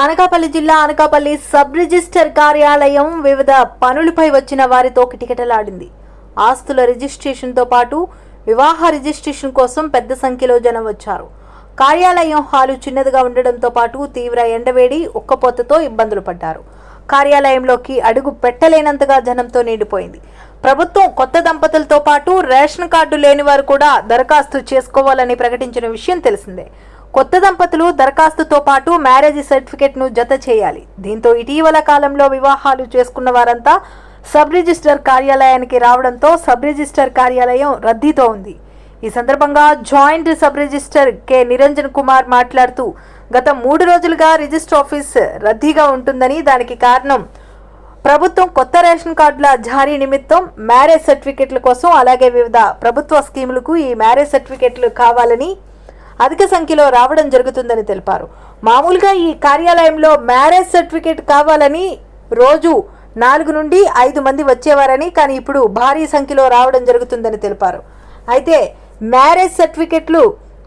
అనకాపల్లి జిల్లా Anakapalli sub register కార్యాలయం వివిధ పనులపై వచ్చిన వారితో కిటకిటలాడింది. ఆస్తుల రిజిస్ట్రేషన్తో పాటు వివాహ రిజిస్ట్రేషన్ కోసం పెద్ద సంఖ్యలో జనం వచ్చారు. కార్యాలయం హాలు చిన్నదిగా ఉండడంతో పాటు తీవ్ర ఎండవేడి ఉక్కపోతతో ఇబ్బందులు పడ్డారు. కార్యాలయంలోకి అడుగు పెట్టలేనంతగా జనంతో నిండిపోయింది. ప్రభుత్వం కొత్త దంపతులతో పాటు రేషన్ కార్డు లేని వారు కూడా దరఖాస్తు చేసుకోవాలని ప్రకటించిన విషయం తెలిసిందే. కొత్త దంపతులు దరఖాస్తుతో పాటు మ్యారేజ్ సర్టిఫికేట్ను జత చేయాలి. దీంతో ఇటీవల కాలంలో వివాహాలు చేసుకున్న వారంతా సబ్ రిజిస్టర్ కార్యాలయానికి రావడంతో సబ్ రిజిస్టర్ కార్యాలయం రద్దీతో ఉంది. ఈ సందర్భంగా joint sub registrar K. Niranjan Kumar మాట్లాడుతూ గత మూడు రోజులుగా రిజిస్టర్ ఆఫీస్ రద్దీగా ఉంటుందని దానికి కారణం ప్రభుత్వం కొత్త రేషన్ కార్డుల జారీ నిమిత్తం మ్యారేజ్ సర్టిఫికెట్ల కోసం అలాగే వివిధ ప్రభుత్వ స్కీములకు ఈ మ్యారేజ్ సర్టిఫికెట్లు కావాలని అధిక సంఖ్యలో రావడం జరుగుతుందని తెలిపారు. మామూలుగా ఈ కార్యాలయంలో మ్యారేజ్ సర్టిఫికేట్ కావాలని రోజు నాలుగు నుండి ఐదు మంది వచ్చేవారని కానీ ఇప్పుడు భారీ సంఖ్యలో రావడం జరుగుతుందని తెలిపారు. అయితే మ్యారేజ్ సర్టిఫికెట్లు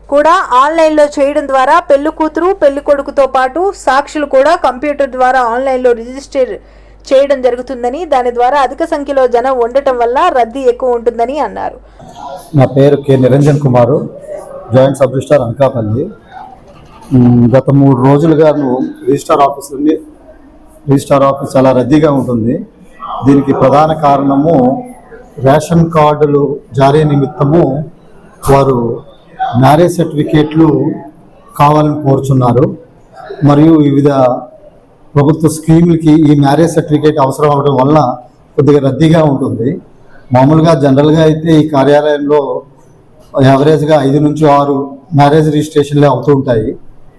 కూడా ఆన్లైన్లో చేయడం ద్వారా పెళ్ళి కూతురు పెళ్ళి కొడుకుతో పాటు సాక్షులు కూడా కంప్యూటర్ ద్వారా ఆన్లైన్లో రిజిస్టర్ చేయడం జరుగుతుందని దాని ద్వారా అధిక సంఖ్యలో జనం ఉండటం వల్ల రద్దీ ఎక్కువ ఉంటుందని అన్నారు. నా పేరు K. Niranjan Kumar. Joint sub registrar Anakapalli గత మూడు రోజులుగా నువ్వు రిజిస్టార్ ఆఫీస్ ఉంది రిజిస్టార్ ఆఫీస్ చాలా రద్దీగా ఉంటుంది. దీనికి ప్రధాన కారణము రేషన్ కార్డులు జారీ నిమిత్తము వారు మ్యారేజ్ సర్టిఫికేట్లు కావాలని కోరుచున్నారు. మరియు వివిధ ప్రభుత్వ స్కీములకి ఈ మ్యారేజ్ సర్టిఫికేట్ అవసరం అవడం వల్ల కొద్దిగా రద్దీగా ఉంటుంది. మామూలుగా జనరల్గా అయితే ఈ కార్యాలయంలో యావరేజ్గా ఐదు నుంచి ఆరు మ్యారేజ్ రిజిస్ట్రేషన్లే అవుతూ ఉంటాయి.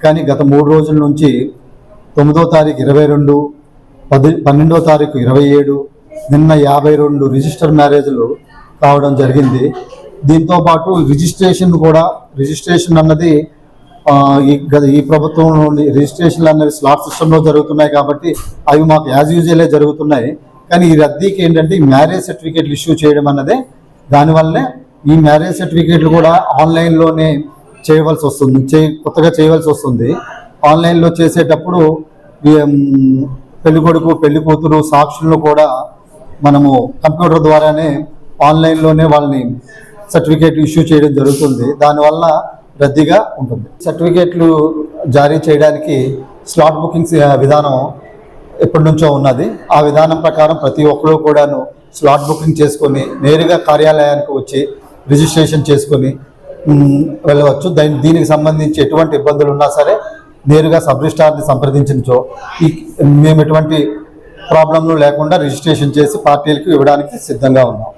కానీ గత మూడు రోజుల నుంచి తొమ్మిదో తారీఖు ఇరవై రెండు పది పన్నెండో తారీఖు ఇరవై ఏడు నిన్న యాభై రెండు రిజిస్టర్ మ్యారేజ్లు కావడం జరిగింది. దీంతో పాటు రిజిస్ట్రేషన్ కూడా రిజిస్ట్రేషన్ అన్నది ఈ గత ఈ ప్రభుత్వం రిజిస్ట్రేషన్లు అన్నవి స్లాట్ సిస్టంలో జరుగుతున్నాయి కాబట్టి అవి మాకు యాజ్ యూజువలే జరుగుతున్నాయి. కానీ ఈ రద్దీకి ఏంటంటే ఈ మ్యారేజ్ సర్టిఫికేట్లు ఇష్యూ చేయడం అన్నదే దానివల్లే ఈ మ్యారేజ్ సర్టిఫికేట్లు కూడా ఆన్లైన్లోనే చేయవలసి వస్తుంది చే కొత్తగా చేయవలసి వస్తుంది. ఆన్లైన్లో చేసేటప్పుడు పెళ్ళి కొడుకు పెళ్ళి కూతురు సాక్షులను కూడా మనము కంప్యూటర్ ద్వారానే ఆన్లైన్లోనే వాళ్ళని సర్టిఫికేట్ ఇష్యూ చేయడం జరుగుతుంది. దానివల్ల రద్దీగా ఉంటుంది. సర్టిఫికేట్లు జారీ చేయడానికి స్లాట్ బుకింగ్స్ విధానం ఎప్పటి నుంచో ఉన్నది. ఆ విధానం ప్రకారం ప్రతి ఒక్కరూ కూడాను స్లాట్ బుకింగ్ చేసుకొని నేరుగా కార్యాలయానికి వచ్చి రిజిస్ట్రేషన్ చేసుకొని వెళ్ళవచ్చు. దాని దీనికి సంబంధించి ఎటువంటి ఇబ్బందులు ఉన్నా సరే నేరుగా సబ్ రిజిస్ట్రార్ని సంప్రదించో ఈ మేము ఎటువంటి ప్రాబ్లంలు లేకుండా రిజిస్ట్రేషన్ చేసి పార్టీలకు ఇవ్వడానికి సిద్ధంగా ఉన్నాం.